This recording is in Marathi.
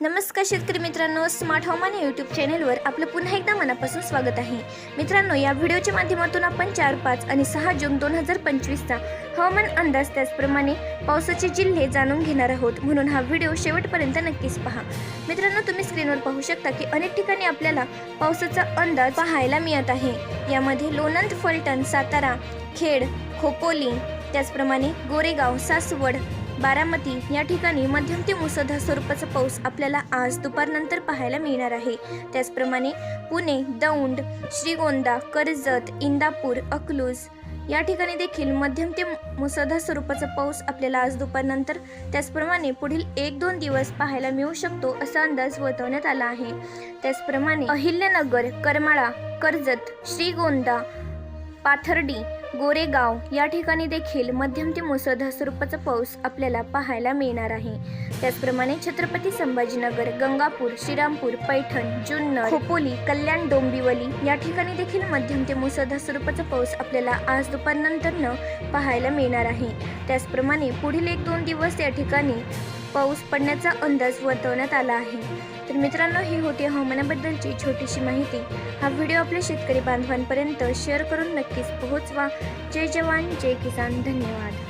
नमस्कार शेतकरी मित्रांनो स्मार्ट हवामान या यूट्यूब चॅनेलवर आपलं पुन्हा एकदा मनापासून स्वागत आहे. मित्रांनो या व्हिडिओच्या माध्यमातून आपण चार पाच आणि सहा जून दोन हजार पंचवीसचा हवामान अंदाज त्याचप्रमाणे पावसाचे जिल्हे जाणून घेणार आहोत. म्हणून हा व्हिडिओ शेवटपर्यंत नक्कीच पहा. मित्रांनो तुम्ही स्क्रीनवर पाहू शकता की अनेक ठिकाणी आपल्याला पावसाचा अंदाज पाहायला मिळत आहे. यामध्ये लोणंद फलटण सातारा खेड खोपोली त्याचप्रमाणे गोरेगाव सासवड बारामती या ठिकाणी मध्यम ते मुसळधार स्वरूपाचा पाऊस आपल्याला आज दुपारनंतर पाहायला मिळणार आहे. त्याचप्रमाणे पुणे दौंड श्रीगोंदा कर्जत इंदापूर अकलूज या ठिकाणी देखील मध्यम ते मुसळधार स्वरूपाचा पाऊस आपल्याला आज दुपारनंतर त्याचप्रमाणे पुढील एक दोन दिवस पाहायला मिळू शकतो असा अंदाज वर्तवण्यात आला आहे. त्याचप्रमाणे अहिल्यानगर करमाळा कर्जत श्रीगोंदा पाथर्डी गोरेगाव या ठिकाणी देखील मध्यम ते मुसळधार स्वरूपाचा पाऊस आपल्याला पाहायला मिळणार आहे. त्याचप्रमाणे छत्रपती संभाजीनगर गंगापूर श्रीरामपूर पैठण जुन्नर खोपोली कल्याण डोंबिवली या ठिकाणी देखील मध्यम ते मुसळधार स्वरूपाचा पाऊस आपल्याला आज दुपारनंतरनं पाहायला मिळणार आहे. त्याचप्रमाणे पुढील एक दोन दिवस या ठिकाणी पाऊस पडण्याचा अंदाज वर्तवण्यात आला आहे. तर मित्रांनो ही होती हवामानाबद्दलची छोटीशी माहिती. हा व्हिडिओ आपल्या शेतकरी बांधवांपर्यंत शेअर करून नक्कीच पोहोचवा. जय जवान जय किसान. धन्यवाद.